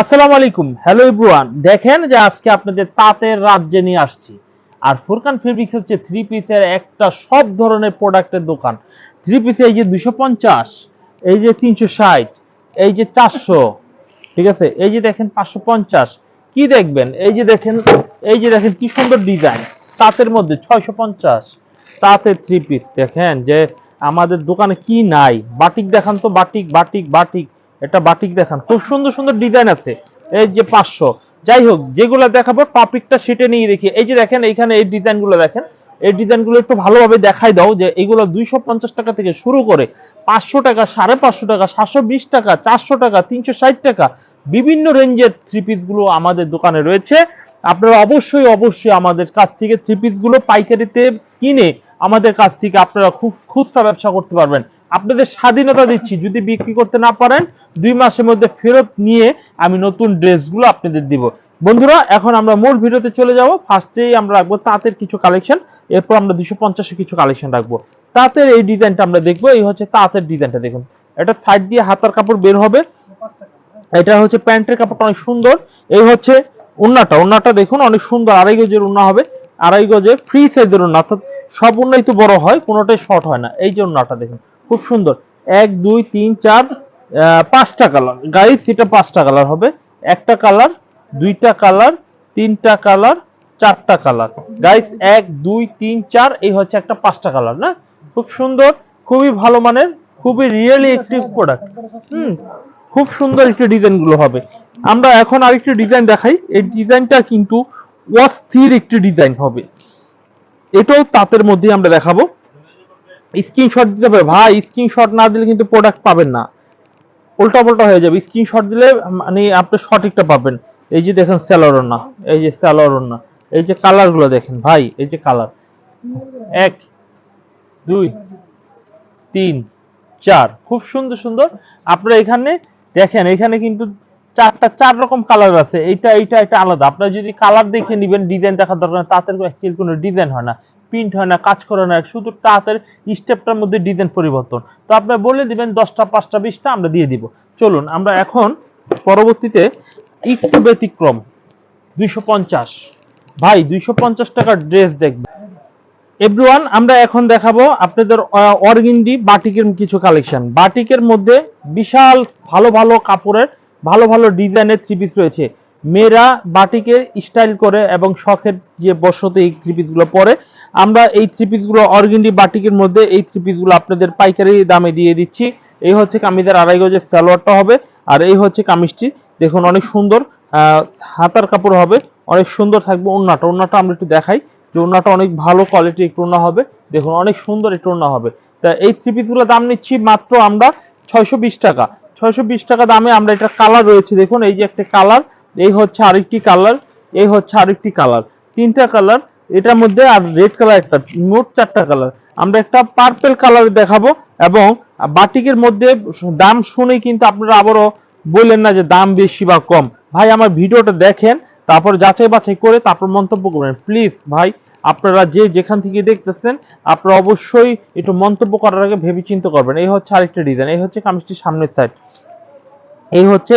আসসালামু আলাইকুম। Hello everyone দেখেন যে আজকে আপনাদের তাঁতের রাজ্যে নিয়ে আসছি। আর ফুরকান ফেব্রিক্স হচ্ছে থ্রি পিসের একটা সব ধরনের প্রোডাক্টের দোকান। থ্রি পিসে এই যে দুশো পঞ্চাশ, এই যে তিনশো ষাট, এই যে চারশো, ঠিক আছে? এই যে দেখেন পাঁচশো পঞ্চাশ। কি দেখবেন? এই যে দেখেন, এই যে দেখেন কি সুন্দর ডিজাইন তাঁতের মধ্যে ছয়শো পঞ্চাশ। তাঁতের থ্রি পিস দেখেন যে আমাদের দোকানে কি নাই। বাটিক দেখান তো, বাটিক বাটিক বাটিক। এটা বাটিক দেখান, খুব সুন্দর সুন্দর ডিজাইন আছে। এই যে পাঁচশো, যাই হোক, যেগুলো দেখাবো টপিকটা সেটে নিয়ে রেখে, এই যে দেখেন, এইখানে এই ডিজাইনগুলো দেখেন, এই ডিজাইনগুলো একটু ভালোভাবে দেখাই দাও যে এগুলো দুইশো পঞ্চাশ টাকা থেকে শুরু করে পাঁচশো টাকা, সাড়ে পাঁচশো টাকা, সাতশো বিশ টাকা, চারশো টাকা, তিনশো ষাট টাকা, বিভিন্ন রেঞ্জের থ্রি পিসগুলো আমাদের দোকানে রয়েছে। আপনারা অবশ্যই অবশ্যই আমাদের কাছ থেকে থ্রি পিসগুলো পাইকারিতে কিনে আমাদের কাছ থেকে আপনারা খুব খুচরা ব্যবসা করতে পারবেন। আপনাদের স্বাধীনতা দিচ্ছি। যদি বিক্রি করতে না পারেন, দুই মাসের মধ্যে ফেরত নিয়ে আমি নতুন ড্রেসগুলো আপনাদের দিব। বন্ধুরা, এখন আমরা মূল ভিডিওতে চলে যাব। ফার্স্টেই আমরা রাখব তাঁতের কিছু কালেকশন। এরপর আমরা দুশো পঞ্চাশে কিছু কালেকশন রাখব। তাঁতের এই ডিজাইনটা আমরা দেখব। এই হচ্ছে তাঁতের ডিজাইনটা দেখুন। এটা সাইড দিয়ে হাতার কাপড় বের হবে। এটা হচ্ছে প্যান্টের কাপড়টা অনেক সুন্দর। এই হচ্ছে উন্নাটা। উন্নাটা দেখুন, অনেক সুন্দর। আড়াই গজের উন্না হবে। আড়াই গজে ফ্রি সাইজের উন্না। অর্থাৎ সব উন্নাই তো বড় হয়, কোনোটাই শর্ট হয় না। এই যে উন্নাটা দেখুন। খুব সুন্দর। এক, দুই, তিন, চার পাঁচটা কালার গাইস এটা পাঁচটা কালার হবে। একটা কালার দুইটা কালার তিনটা কালার চারটা কালার গাইস এক, দুই, তিন, চার, এই হচ্ছে একটা পাঁচটা কালার না? খুব সুন্দর, খুবই ভালো মানের, খুবই রিয়েলি একটি প্রোডাক্ট হুম, খুব সুন্দর একটি ডিজাইনগুলো হবে। আমরা এখন আরেকটি ডিজাইন দেখাই। এই ডিজাইনটা কিন্তু অস্থির একটি ডিজাইন হবে। এটাও তাঁতের মধ্যে আমরা দেখাবো। স্ক্রিনশট দিতে হবে ভাই, স্ক্রিনশট না দিলে কিন্তু প্রোডাক্ট পাবেন না। উল্টা পাল্টা হয়ে যাবে। স্ক্রিনশট দিলে মানে আপনি সঠিকটা পাবেন। এই যে দেখেন স্যালোরনা এই যে স্যালোরনা এই যে কালারগুলো দেখেন ভাই, এই যে কালার এক, দুই, তিন, চার। খুব সুন্দর সুন্দর। আপনারা এখানে দেখেন, এখানে কিন্তু চারটা, চার রকম কালার আছে। এইটা এইটা এটা আলাদা। আপনারা যদি কালার দেখে নেবেন ডিজাইন দেখার দরকার অ্যাকচুয়ালি কোনো ডিজাইন হয় না। প্রিন্ট হয় না, কাজ করে না, শুধু তাঁতের স্টেপটার মধ্যে ডিজাইন পরিবর্তন। তো আপনারা বলে দিবেন দশটা, পাঁচটা, বিশটা, আমরা দিয়ে দিব। চলুন, আমরা এখন পরবর্তীতে একটু ব্যতিক্রম। দুইশো পঞ্চাশ। ভাই, দুইশো পঞ্চাশ টাকার ড্রেস দেখবেন। এভরিওয়ান আমরা এখন দেখাবো আপনাদের অর্গিন্ডি বাটিকের কিছু কালেকশন বাটিকের মধ্যে বিশাল ভালো ভালো কাপড়ের, ভালো ভালো ডিজাইনের থ্রি পিস রয়েছে। মেয়েরা বাটিকের স্টাইল করে এবং শখের যে বসতে এই থ্রি পিসগুলো পরে আমরা এই থ্রি পিসগুলো অর্গিন্ডি বাটিকের মধ্যে এই থ্রি পিসগুলো আপনাদের পাইকারি দামে দিয়ে দিচ্ছি। এই হচ্ছে কামিজের আড়াই গজের সালোয়ারটা হবে আর এই হচ্ছে কামিজটি। দেখুন অনেক সুন্দর হাতার কাপড় হবে, অনেক সুন্দর থাকবে ওন্নাটা ওন্নাটা আমরা একটু দেখাই যে ওন্নাটা অনেক ভালো কোয়ালিটি একটু ওন্না হবে। দেখুন অনেক সুন্দর একটু ওন্না হবে। তা এই থ্রি পিসগুলো দাম নিচ্ছি মাত্র আমরা ছয়শো বিশ টাকা। ছয়শো বিশ টাকা দামে আমরা এটা কালার রয়েছে, দেখুন এই যে একটা কালার এই হচ্ছে আরেকটি কালার এই হচ্ছে আরেকটি কালার তিনটা কালার এটার মধ্যে আর রেড কালার একটা, মোট চারটা কালার আমরা একটা পার্পেল কালার দেখাবো এবং বাটিকের মধ্যে দাম শুনে কিন্তু আপনারা আবারও বললেন না যে দাম বেশি বা কম। ভাই, আমার ভিডিওটা দেখেন, তারপর যাচাই বাছাই করে তারপর মন্তব্য করবেন। প্লিজ ভাই, আপনারা যে যেখান থেকে দেখতেছেন, আপনারা অবশ্যই একটু মন্তব্য করার আগে ভেবে চিন্তা করবেন। এই হচ্ছে আরেকটা ডিজাইন এই হচ্ছে কামিজটির সামনের সাইড এই হচ্ছে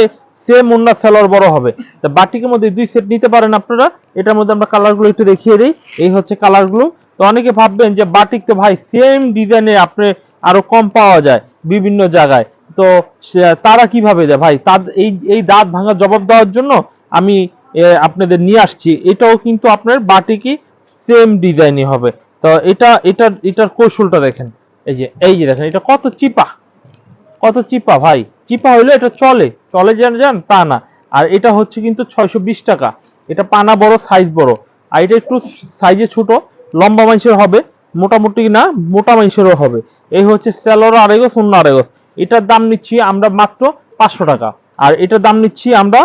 সেম ওন্না সেলর বড় হবে। তা বাটিকের মধ্যে দুই সেট নিতে পারেন আপনারা। এটার মধ্যে আমরা কালারগুলো একটু দেখিয়ে দিই। এই হচ্ছে কালারগুলো তো অনেকে ভাববেন যে বাটিক তো ভাই সেম ডিজাইনে আপনি আরও কম পাওয়া যায় বিভিন্ন জায়গায়। তো তারা কীভাবে দেয়? ভাই তার এই এই দাঁত ভাঙার জবাব দেওয়ার জন্য আমি আপনাদের নিয়ে আসছি। এটাও কিন্তু আপনার বাটিকি সেম ডিজাইনই হবে। তো এটা, এটার এটার কৌশলটা দেখেন। এই যে এই যে দেখেন, এটা কত চিপা। কত চিপা ভাই? চিপা হইলে এটা চলে। চলে যান যান, তা না। আর এটা হচ্ছে কিন্তু ছয়শো বিশ টাকা। এটা পানা বড় সাইজ বড়। আর এটা একটু সাইজে ছোট, লম্বা মানুষের হবে, মোটামুটি না, মোটা মানুষেরও হবে। এই হচ্ছে স্যালোর আড়াইগো অন্য আড়াইগো এটার দাম নিচ্ছি আমরা মাত্র পাঁচশো টাকা। আর এটার দাম নিচ্ছি আমরা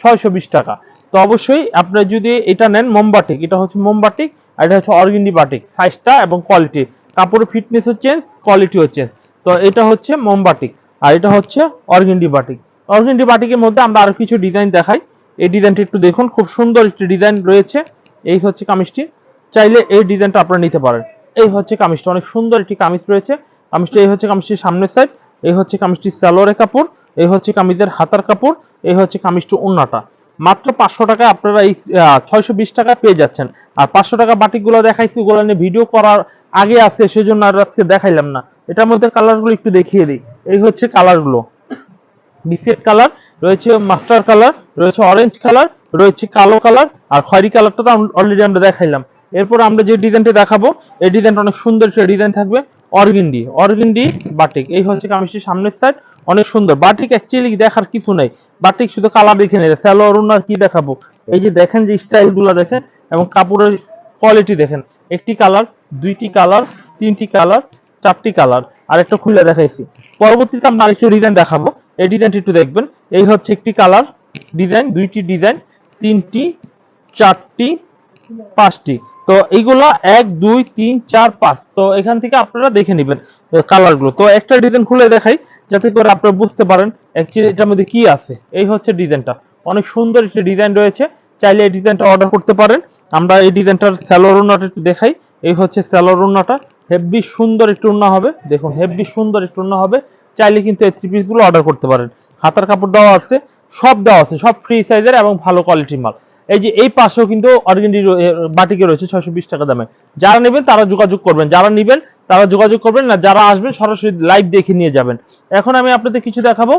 ছয়শো বিশ টাকা। তো অবশ্যই আপনারা যদি এটা নেন মোমবাটিক এটা হচ্ছে মোমবাটিক আর এটা হচ্ছে অর্গিন্ডি বাটিক সাইজটা এবং কোয়ালিটি কাপড়ের ফিটনেসও চেঞ্জ কোয়ালিটিও চেঞ্জ তো এটা হচ্ছে মোমবাটিক আর এটা হচ্ছে অর্গিন্ডি বাটিক অর্গিন্ডি বাটিকের মধ্যে আমরা আরও কিছু ডিজাইন দেখাই। এই ডিজাইনটা একটু দেখুন, খুব সুন্দর একটি ডিজাইন রয়েছে। এই হচ্ছে কামিজটি। চাইলে এই ডিজাইনটা আপনারা নিতে পারেন। এই হচ্ছে কামিজটা, অনেক সুন্দর একটি কামিজ রয়েছে। কামিজটি, এই হচ্ছে কামিজটির সামনের সাইড এই হচ্ছে কামিজটির সালোয়ারের কাপড়, এই হচ্ছে কামিজের হাতার কাপড়, এই হচ্ছে কামিজটি ওন্নাটা মাত্র পাঁচশো টাকা আপনারা এই ছয়শো বিশ টাকা পেয়ে যাচ্ছেন। আর পাঁচশো টাকা বাটিকগুলো দেখাইছি, ওগুলো নিয়ে ভিডিও করার আগে আছে, সেজন্য আর আজকে দেখাইলাম না। এটার মধ্যে কালারগুলো একটু দেখিয়ে দিই। এই হচ্ছে কালারগুলো বিস্কিট কালার রয়েছে মাস্টার কালার রয়েছে অরেঞ্জ কালার রয়েছে কালো কালার আর খয়েরি কালারটা তো অলরেডি আমরা দেখাইলাম। এরপর আমরা যে ডিজাইনটা দেখাবো, এই ডিজাইনটা অনেক সুন্দর একটা ডিজাইন থাকবে অর্গিন্ডি অর্গিন্ডি বাটিক এই হচ্ছে কামিজটির সামনের সাইড অনেক সুন্দর। বাটিক অ্যাকচুয়ালি দেখার কিছু নাই। বাটিক শুধু কালার দেখে নেই। স্যালোয়ার আর কি দেখাবো? এই যে দেখেন যে স্টাইলগুলো দেখেন, এবং কাপড়ের কোয়ালিটি দেখেন। একটি কালার দুইটি কালার তিনটি কালার চারটি কালার আর একটা খুলে দেখাইছি। পরবর্তীতে আমরা আরেকটি ডিজাইন দেখাবো। এই ডিজাইনটি একটু দেখবেন। এই হচ্ছে একটি কালার ডিজাইন দুইটি ডিজাইন তিনটি, চারটি, পাঁচটি। তো এইগুলা এক, দুই, তিন, চার, পাঁচ। তো এখান থেকে আপনারা দেখে নেবেন কালারগুলো। তো একটা ডিজাইন খুলে দেখাই, যাতে করে আপনারা বুঝতে পারেন অ্যাকচুয়ালি এটার মধ্যে কি আছে। এই হচ্ছে ডিজাইনটা অনেক সুন্দর একটি ডিজাইন রয়েছে। চাইলে এই ডিজাইনটা অর্ডার করতে পারেন। আমরা এই ডিজাইনটার স্যালোর উন্নাটা একটু দেখাই। এই হচ্ছে স্যালোর উন্নাটা হেভি সুন্দর একটু উন্না হবে। দেখুন, হেভি সুন্দর একটু উন্না হবে। চাইলে কিন্তু এই থ্রি পিসগুলো অর্ডার করতে পারেন। হাতার কাপড় দেওয়া আছে, সব দেওয়া আছে, সব ফ্রি সাইজের এবং ভালো কোয়ালিটির মাল। এই যে এই পাশেও কিন্তু অর্গেন্ডি বাটিকে রয়েছে ছয়শো বিশ টাকা দামে। যারা নেবেন তারা যোগাযোগ করবেন। যারা নেবেন তারা যোগাযোগ করবেন না, যারা আসবেন সরাসরি লাইভ দেখে নিয়ে যাবেন। এখন আমি আপনাদের কিছু দেখাবো।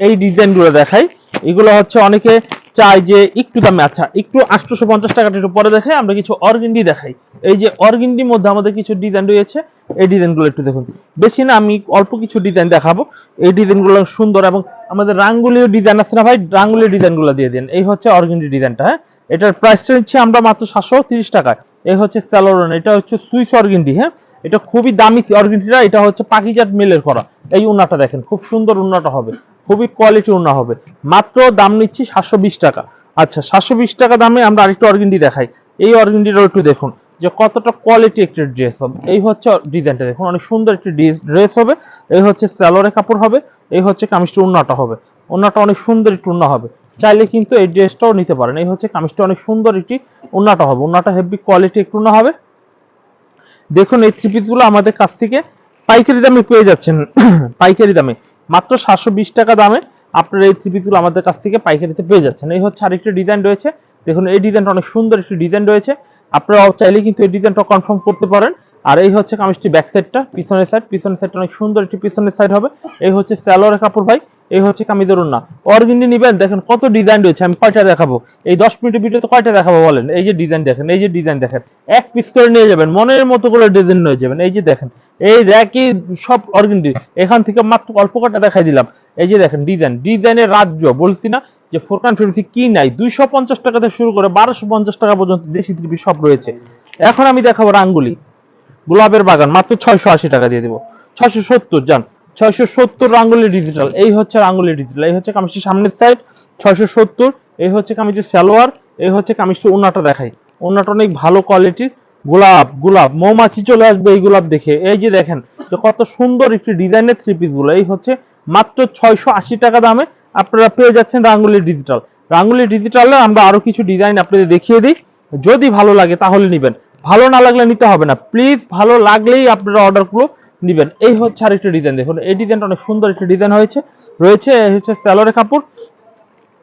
এই ডিজাইনগুলো দেখাই। এগুলো হচ্ছে অনেকে চাই যে একটু দামে আচ্ছা একটু আটশোশো পঞ্চাশ টাকাটা একটু পরে দেখাই, আমরা কিছু অর্গেন্ডি দেখাই। এই যে অর্গেন্ডির মধ্যে আমাদের কিছু ডিজাইন রয়েছে, এই ডিজাইনগুলো একটু দেখুন। বেশি না, আমি অল্প কিছু ডিজাইন দেখাবো। এই ডিজাইনগুলো সুন্দর এবং আমাদের রাঙ্গুলিও ডিজাইন আছে না ভাই? রাঙ্গুলির ডিজাইনগুলো দিয়ে দিন। এই হচ্ছে অর্গেন্ডি ডিজাইনটা হ্যাঁ? এটার প্রাইসটা নিচ্ছি আমরা মাত্র সাতশো তিরিশ টাকায়। এই হচ্ছে স্যালোরন এটা হচ্ছে সুইস অর্গেন্ডি হ্যাঁ? এটা খুবই দামি অর্গেন্ডিটা এটা হচ্ছে পাকিজাত মিলের করা। এই উন্নাটা দেখেন, খুব সুন্দর উন্নাটা হবে। খুবই কোয়ালিটি উন্না হবে। মাত্র দাম নিচ্ছি সাতশো বিশ টাকা। আচ্ছা সাতশো বিশ টাকা দামে আমরা আরেকটু অর্গেন্ডি দেখাই। এই অর্গেন্ডিটাও একটু দেখুন, যে কতটা কোয়ালিটি একটি ড্রেস হবে। এই হচ্ছে ডিজাইনটা দেখুন, অনেক সুন্দর একটি ড্রেস হবে। এই হচ্ছে স্যালোরে কাপড় হবে, এই হচ্ছে কামিজটা উন্নাটা হবে। উন্নাটা অনেক সুন্দর একটু উন্না হবে। চাইলে কিন্তু এই ড্রেসটাও নিতে পারেন। এই হচ্ছে কামিজটা অনেক সুন্দর একটি উন্নাটা হবে। উন্নাটা হেভি কোয়ালিটি একটু উন্না হবে। দেখুন, এই থ্রি পিসগুলো আমাদের কাছ থেকে পাইকারি দামে পেয়ে যাচ্ছেন। পাইকারি দামে। মাত্র সাতশো বিশ টাকা দামে আপনারা এই থ্রি পিসগুলো আমাদের কাছ থেকে পাইকারিতে পেয়ে যাচ্ছেন। এই হচ্ছে আরেকটি ডিজাইন রয়েছে। দেখুন, এই ডিজাইনটা অনেক সুন্দর একটি ডিজাইন রয়েছে। আপনারা চাইলে কিন্তু এই ডিজাইনটা কনফার্ম করতে পারেন। আর এই হচ্ছে কামিজটি ব্যাক সাইডটা পিছনের সাইড পিছনের সাইডটা অনেক সুন্দর একটি পিছনের সাইড হবে। এই হচ্ছে স্যালোয়ার কাপড়, ভাই। এই হচ্ছে কামিজের উন্না অর্গিনি নিবেন, দেখেন কত ডিজাইন রয়েছে, আমি কয়টা দেখাবো? এই দশ মিনিটের ভিডিওতে কয়টা দেখাবো বলেন? এই যে ডিজাইন দেখেন, এই যে ডিজাইন দেখেন, এক পিস করে নিয়ে যাবেন, মনের মতো করে ডিজাইন নিয়ে যাবেন। এই যে দেখেন, এই র্যাকি সব অর্গেন্ডি এখান থেকে মাত্র অল্প কটা দেখাই দিলাম। এই যে দেখেন ডিজাইন ডিজাইনের রাজ্য, বলছি না যে ফোরকান ফেন্সি কি নাই, দুইশো পঞ্চাশ টাকা থেকে শুরু করে বারোশো পঞ্চাশ টাকা পর্যন্ত দেশি ত্রিপি সব রয়েছে। এখন আমি দেখাবো রাঙ্গুলি, গোলাপের বাগান, মাত্র ছয়শো আশি টাকা দিয়ে দিব। ছয়শো সত্তর যান ছয়শো সত্তর রাঙ্গুলি ডিজিটাল এই হচ্ছে রাঙ্গুলি ডিজিটাল এই হচ্ছে কামিজটির সামনের সাইড ছয়শো সত্তর, এই হচ্ছে কামিজের সালোয়ার, এই হচ্ছে কামিজটি ওনাটা দেখাই। ওনাটা অনেক ভালো কোয়ালিটির গোলাপ গোলাপ, মৌমাছি চলে আসবে এই গোলাপ দেখে। এই যে দেখেন, যে কত সুন্দর একটি ডিজাইনের থ্রি পিসগুলো, এই হচ্ছে মাত্র ছয়শো আশি টাকা দামে আপনারা পেয়ে যাচ্ছেন রাঙ্গুলি ডিজিটাল রাঙ্গুলি ডিজিটালে আমরা আরও কিছু ডিজাইন আপনাদের দেখিয়ে দিই। যদি ভালো লাগে তাহলে নিবেন, ভালো না লাগলে নিতে হবে না। প্লিজ ভালো লাগলেই আপনারা অর্ডারগুলো নিবেন। এই হচ্ছে আরেকটা ডিজাইন দেখুন, এই ডিজাইনটা অনেক সুন্দর একটা ডিজাইন হয়েছে। রয়েছে হচ্ছে স্যালোরে কাপড়।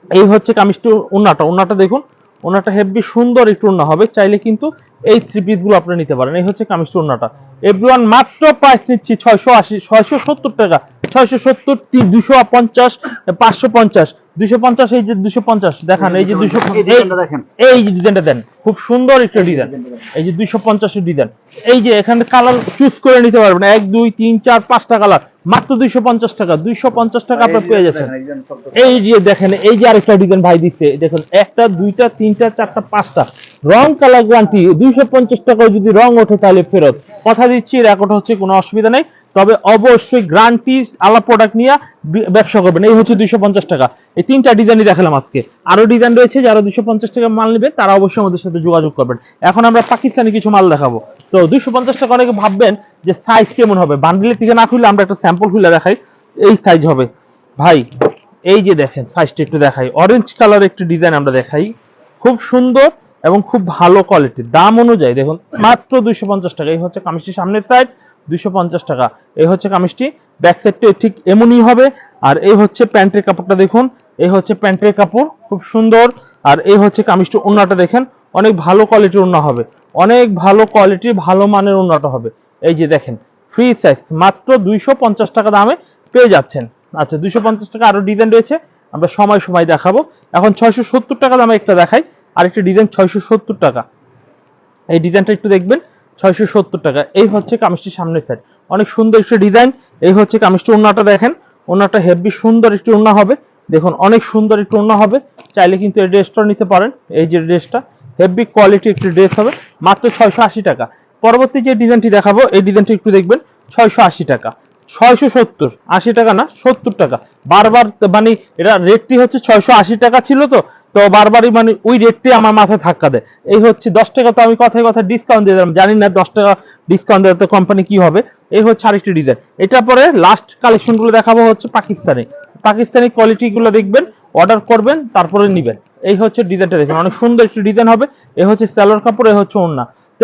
এই হচ্ছে কামিজটি উন্নাটা। উন্নাটা দেখুন ওনাটা হেভি সুন্দর একটু উন্না হবে। চাইলে কিন্তু এই থ্রি পিসগুলো আপনারা নিতে পারেন। এই হচ্ছে কামিজটি উন্নাটা। এভরিওয়ান মাত্র প্রাইস নিচ্ছি ছয়শো আশি, ছয়শো সত্তর টাকা। ছয়শো সত্তর দুশো পঞ্চাশ, পাঁচশো পঞ্চাশ। দুশো পঞ্চাশ এই যে দুশো পঞ্চাশ দেখান এই যে দুশো এই ডিজাইনটা দেখেন এই যে ডিজাইনটা দেন খুব সুন্দর একটা ডিজাইন এই যে দুইশো পঞ্চাশের ডিজাইন এই যে এখানে কালার চুজ করে নিতে পারবেন এক দুই তিন চার পাঁচটা কালার মাত্র দুইশো পঞ্চাশ টাকা দুইশো পঞ্চাশ টাকা আপনার পেয়ে যাচ্ছেন এই যে দেখেন এই যে আরেকটা ডিজাইন ভাই দিচ্ছে দেখুন একটা দুইটা তিনটা চারটা পাঁচটা রং কালার গ্যারান্টি দুইশো পঞ্চাশ টাকায় যদি রং ওঠে তাহলে ফেরত কথা দিচ্ছি রেকর্ড হচ্ছে কোনো অসুবিধা নেই তবে অবশ্যই গ্রান্টি আলা প্রোডাক্ট নিয়ে ব্যবসা করবেন। এই হচ্ছে দুইশো পঞ্চাশ টাকা। এই তিনটা ডিজাইনই দেখালাম আজকে। আরও ডিজাইন রয়েছে, যারা দুইশো পঞ্চাশ টাকা মাল নেবে তারা অবশ্যই আমাদের সাথে যোগাযোগ করবেন। এখন আমরা পাকিস্তানি কিছু মাল দেখাবো। তো দুইশো পঞ্চাশ টাকা অনেকে ভাববেন যে সাইজ কেমন হবে? বান্ডিলের থেকে না খুললে আমরা একটা স্যাম্পল খুলে দেখাই। এই সাইজ হবে। ভাই, এই যে দেখেন সাইজটা একটু দেখাই। অরেঞ্জ কালার একটি ডিজাইন আমরা দেখাই। খুব সুন্দর এবং খুব ভালো কোয়ালিটির দাম অনুযায়ী, দেখুন, মাত্র দুইশো পঞ্চাশ টাকা। এই হচ্ছে কামিজটির সামনের সাইড দুইশো পঞ্চাশ টাকা। এই হচ্ছে কামিজটি। ব্যাক সাইডটা ঠিক এমনই হবে। আর এই হচ্ছে প্যান্টের কাপড়টা দেখুন। এই হচ্ছে প্যান্টের কাপড়, খুব সুন্দর। আর এই হচ্ছে কামিজটি ওন্নাটা দেখেন। অনেক ভালো কোয়ালিটির ওন্না হবে। অনেক ভালো কোয়ালিটির ভালো মানের ওন্নাটা হবে। এই যে দেখেন ফ্রি সাইজ মাত্র দুইশো পঞ্চাশ টাকা দামে পেয়ে যাচ্ছেন। আচ্ছা দুইশো পঞ্চাশ টাকা আরও ডিজাইন রয়েছে। আমরা সময় সময় দেখাবো। এখন ছয়শো সত্তর টাকা দামে একটা দেখাই। আরেকটা ডিজাইন ছয়শো সত্তর টাকা। এই ডিজাইনটা একটু দেখবেন। ছয়শো সত্তর টাকা। এই হচ্ছে কামিজটির সামনের সাইড অনেক সুন্দর একটি ডিজাইন এই হচ্ছে কামিজটি ওন্নাটা দেখেন। ওন্নাটা হেভি সুন্দর একটি ওন্না হবে। দেখুন, অনেক সুন্দর একটি ওন্না হবে। চাইলে কিন্তু এই ড্রেসটা নিতে পারেন। এই যে ড্রেসটা হেভি কোয়ালিটি একটি ড্রেস হবে। মাত্র ছয়শো আশি টাকা। পরবর্তী যে ডিজাইনটি দেখাবো, এই ডিজাইনটি একটু দেখবেন। ছয়শো আশি টাকা। ছয়শো সত্তর। আশি টাকা না, সত্তর টাকা। বারবার মানে এটা রেটটি হচ্ছে ছয়শো আশি টাকা ছিল তো তো বারবারই মানে ওই রেটটি আমার মাথায় ধাক্কা দেয়। এই হচ্ছে দশ টাকা, তো আমি কথায় কথায় ডিসকাউন্ট দিয়ে দিলাম। জানি না দশ টাকা ডিসকাউন্ট দেওয়ার তো কোম্পানি কি হবে। এই হচ্ছে আরেকটি ডিজাইন এটা পরে লাস্ট কালেকশনগুলো দেখাবো হচ্ছে পাকিস্তানি। পাকিস্তানি কোয়ালিটি গুলো দেখবেন অর্ডার করবেন, তারপরে নিবেন। এই হচ্ছে ডিজাইনটা দেখুন। অনেক সুন্দর একটি ডিজাইন হবে। এই হচ্ছে স্যালোর কাপড় এই হচ্ছে ওন্না তো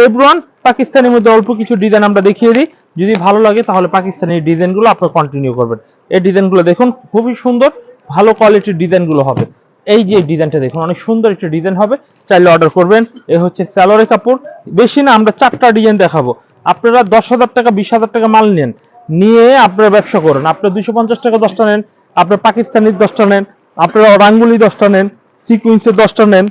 পাকিস্তানের মধ্যে অল্প কিছু ডিজাইন আমরা দেখিয়ে দিই। যদি ভালো লাগে তাহলে পাকিস্তানি ডিজাইনগুলো আপনারা কন্টিনিউ করবেন। এই ডিজাইনগুলো দেখুন, খুবই সুন্দর, ভালো কোয়ালিটির ডিজাইনগুলো হবে। এই যে ডিজাইনটা দেখুন, অনেক সুন্দর একটা ডিজাইন হবে। চাইলে অর্ডার করবেন। এই হচ্ছে স্যালোরে কাপড়। বেশি না, আমরা চারটা ডিজাইন দেখাবো। আপনারা দশ হাজার টাকা, বিশ হাজার টাকা মাল নেন। নিয়ে আপনারা ব্যবসা করেন। আপনারা দুইশো পঞ্চাশ টাকা দশটা নেন। আপনার পাকিস্তানির দশটা নেন। আপনারা রাঙ্গুলি দশটা নেন। সিকুয়েন্সের দশটা নেন।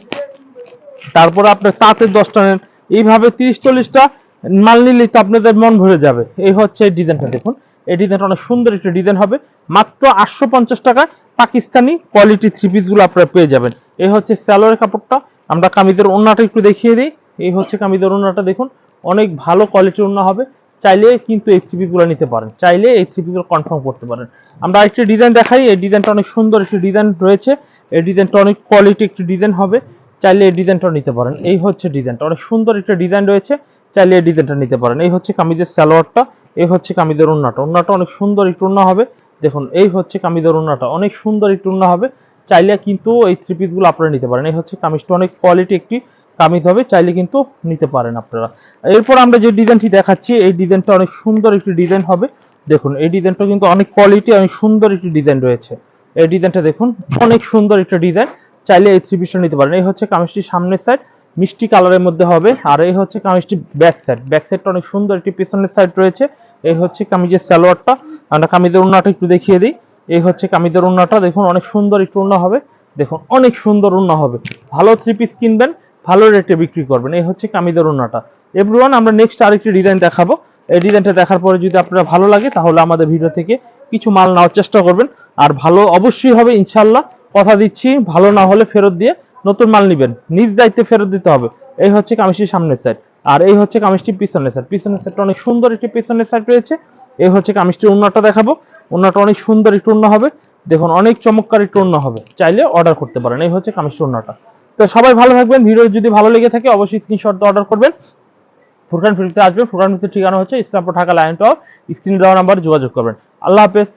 তারপরে আপনার তাঁতের দশটা নেন। এইভাবে তিরিশ, চল্লিশটা মাল নিলেই তো আপনাদের মন ভরে যাবে। এই হচ্ছে এই ডিজাইনটা দেখুন। এই ডিজাইনটা অনেক সুন্দর একটা ডিজাইন হবে। মাত্র আটশো পঞ্চাশ টাকা। পাকিস্তানি কোয়ালিটি থ্রি পিসগুলো আপনারা পেয়ে যাবেন। এই হচ্ছে স্যালোয়ার কাপড়টা। আমরা কামিজের ওন্নাটা একটু দেখিয়ে দিই। এই হচ্ছে কামিজের ওন্নাটা দেখুন। অনেক ভালো কোয়ালিটির ওন্না হবে। চাইলে কিন্তু এই থ্রি পিসগুলো নিতে পারেন। চাইলে এই থ্রি পিসগুলো কনফার্ম করতে পারেন। আমরা আরেকটি ডিজাইন দেখাই। এই ডিজাইনটা অনেক সুন্দর একটি ডিজাইন রয়েছে। এই ডিজাইনটা অনেক কোয়ালিটি একটি ডিজাইন হবে। চাইলে এই ডিজাইনটা নিতে পারেন। এই হচ্ছে ডিজাইনটা অনেক সুন্দর একটা ডিজাইন রয়েছে। চাইলে এই ডিজাইনটা নিতে পারেন। এই হচ্ছে কামিজের সালোয়ারটা। এই হচ্ছে কামিজের ওন্নাটা। ওন্নাটা অনেক সুন্দর একটু ওন্না হবে। দেখুন, এই হচ্ছে কামিজের ওন্নাটা অনেক সুন্দর একটু ওন্না হবে। চাইলে কিন্তু এই থ্রি পিসগুলো আপনারা নিতে পারেন। এই হচ্ছে কামিজটা। অনেক কোয়ালিটি একটি কামিজ হবে। চাইলে কিন্তু নিতে পারেন আপনারা। এরপর আমরা যে ডিজাইনটি দেখাচ্ছি, এই ডিজাইনটা অনেক সুন্দর একটি ডিজাইন হবে। দেখুন, এই ডিজাইনটা কিন্তু অনেক কোয়ালিটি অনেক সুন্দর একটি ডিজাইন রয়েছে। এই ডিজাইনটা দেখুন, অনেক সুন্দর একটা ডিজাইন চাইলে এই থ্রি পিসটা নিতে পারেন। এই হচ্ছে কামিজটি সামনের সাইড মিষ্টি কালারের মধ্যে হবে। আর এই হচ্ছে কামিজটি ব্যাক সাইড ব্যাক সাইডটা অনেক সুন্দর একটি পিছনের সাইড রয়েছে। এই হচ্ছে কামিজের সালোয়ারটা। আমরা কামিজের ওন্নাটা একটু দেখিয়ে দিই। এই হচ্ছে কামিজের ওন্নাটা দেখুন, অনেক সুন্দর একটু ওন্না হবে। দেখুন, অনেক সুন্দর ওন্না হবে। ভালো থ্রি পিস কিনবেন, ভালো রেটে বিক্রি করবেন। এই হচ্ছে কামিজের ওন্নাটা এভরিওয়ান আমরা নেক্সট আরেকটি ডিজাইন দেখাবো। এই ডিজাইনটা দেখার পরে যদি আপনার ভালো লাগে, তাহলে আমাদের ভিডিও থেকে কিছু মাল নেওয়ার চেষ্টা করবেন। আর ভালো অবশ্যই হবে ইনশাল্লাহ কথা দিচ্ছি, ভালো না হলে ফেরত দিয়ে নতুন মাল নেবেন। নিজ দায়িত্বে ফেরত দিতে হবে। এই হচ্ছে কামিজটির সামনের সাইড আর এই হচ্ছে কামিজটি পিছনের সাইড পিছনের সাইডটা অনেক সুন্দর একটি পিছনের সাইড রয়েছে। এই হচ্ছে কামিজটির উন্নাটা দেখাবো। উন্নাটা অনেক সুন্দর একটু উন্না হবে। দেখুন, অনেক চমৎকার একটু উন্না হবে। চাইলে অর্ডার করতে পারেন। এই হচ্ছে কামিজটির উন্নাটা তো সবাই ভালো থাকবেন। ভিডিও যদি ভালো লেগে থাকে, অবশ্যই স্ক্রিনশট অর্ডার করবেন। ফুরকান ফিরিতে আসবে। ফুরকান ফিরিতে ঠিকানা হচ্ছে Islampur Dhaka line tower screen দেওয়া নাম্বার যোগাযোগ করবেন। আল্লাহ হাফেজ।